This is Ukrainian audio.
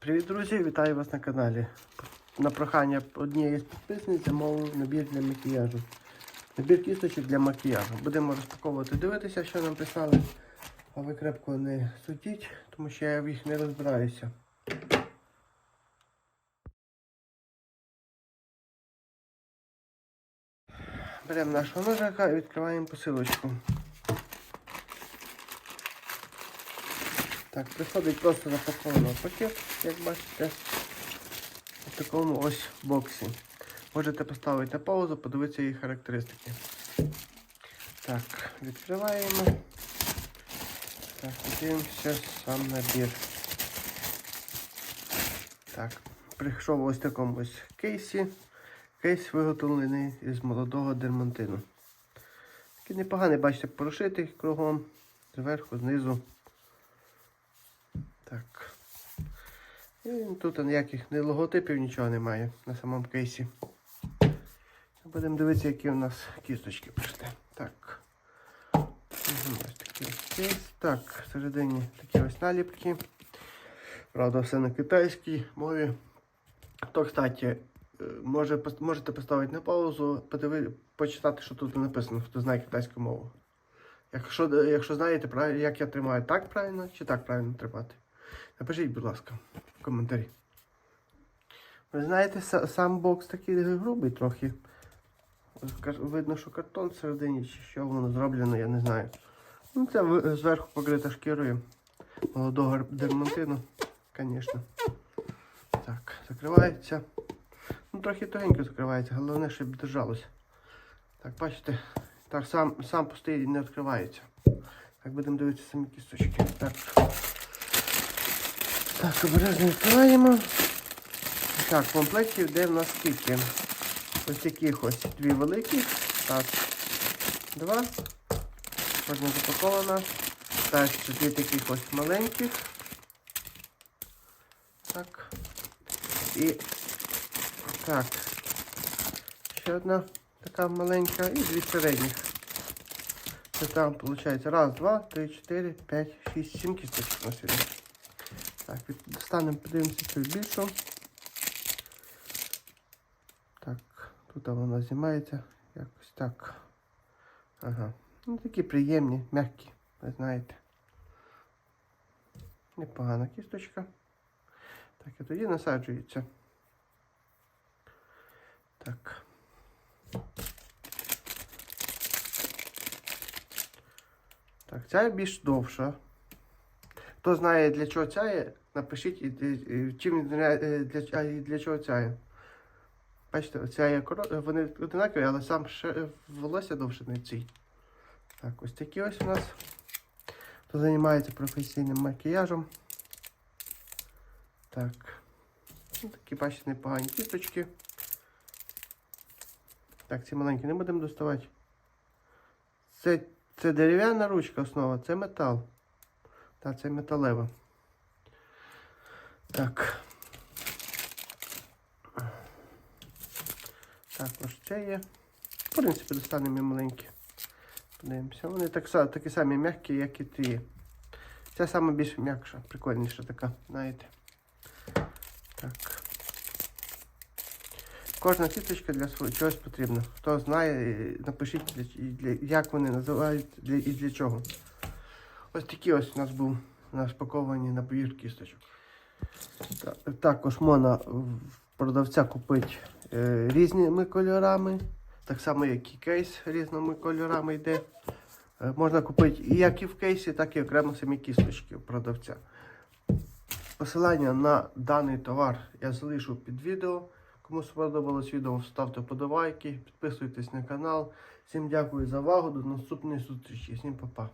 Привіт, друзі! Вітаю вас на каналі. На прохання однієї з підписниць замовив набір для макіяжу. Набір кісточок для макіяжу. Будемо розпаковувати, дивитися, що нам писали. А ви крепко не судіть, тому що я в їх не розбираюся. Беремо нашого ножика і відкриваємо посилочку. Так, приходить просто запакований пакет, як бачите, в такому ось боксі. Можете поставити на паузу, подивитися її характеристики. Так, відкриваємо. Так, подивимося сам набір. Так, прийшов ось в такому ось кейсі. Кейс виготовлений із молодого дермантину. Такий непоганий, бачите, прошитий кругом, зверху, знизу. Так. І тут ніяких ні логотипів, нічого немає на самому кейсі. Будемо дивитися, які у нас кісточки прийшли. Так. Ось такий ось кейс. Так, всередині такі ось наліпки. Правда, все на китайській мові. То, кстати, е, може, можете поставити на паузу, подиви, почитати, що тут написано, хто знає китайську мову. Якщо, якщо знаєте, як я тримаю, так правильно чи так правильно тримати. Напишіть, будь ласка, в коментарі. Ви знаєте, сам бокс такий грубий трохи. Видно, що картон всередині, чи що воно зроблено, я не знаю. Ну, це зверху покрита шкірою молодого дермантину, звісно. Так, закривається. Ну, трохи тугенько закривається, головне, щоб держалося. Так, бачите, так сам, сам постоїть і не відкривається. Так, будемо дивитися самі кісточки. Так. Так, обережно відкриваємо. Так, комплектів де в нас скільки? Ось таких ось дві великі. Так. Два. Кожна запакована. Так, дві таких ось маленьких. Так. І так. Ще одна така маленька і дві середніх. Це там виходить раз, два, три, чотири, п'ять, шість, сім кісточок на сьогодні. Так, достанемо, подивимося цю більшу. Так, тут вона знімається якось так. Ага. Ну такі приємні, м'які, ви знаєте. Непогана кісточка. Так, і тоді насаджується. Так. Так, ця більш довша. Хто знає для чого ця є, напишіть, і- чим е, для, а для чого ця є. Бачите, оця є коро... вони одинакові, але сам ще волосся довше не цій. Так, ось такі ось у нас. Хто займається професійним макіяжем. Так. Ну, такі, бачите, непогані кісточки. Так, ці маленькі не будемо доставати. Це, це дерев'яна ручка основа, це метал. Так, це металева. Так. Також це є. В принципі, достанемо маленькі. Подивимося. Вони так, такі самі м'які, як і ті. Ця саме більш м'якша, прикольніша така, знаєте. Так. Кожна кісточка для чогось потрібна. Хто знає, напишіть, для, як вони називають і для чого. Ось такі ось у нас був розпаковані набір кісточок. Також можна продавця купити е, різними кольорами, так само, як і кейс різними кольорами йде. Е, можна купити як і в кейсі, так і окремо самі кісточки у продавця. Посилання на даний товар я залишу під відео. Кому сподобалось відео, ставте подобайки, підписуйтесь на канал. Всім дякую за увагу. До наступної зустрічі. Всім па-па.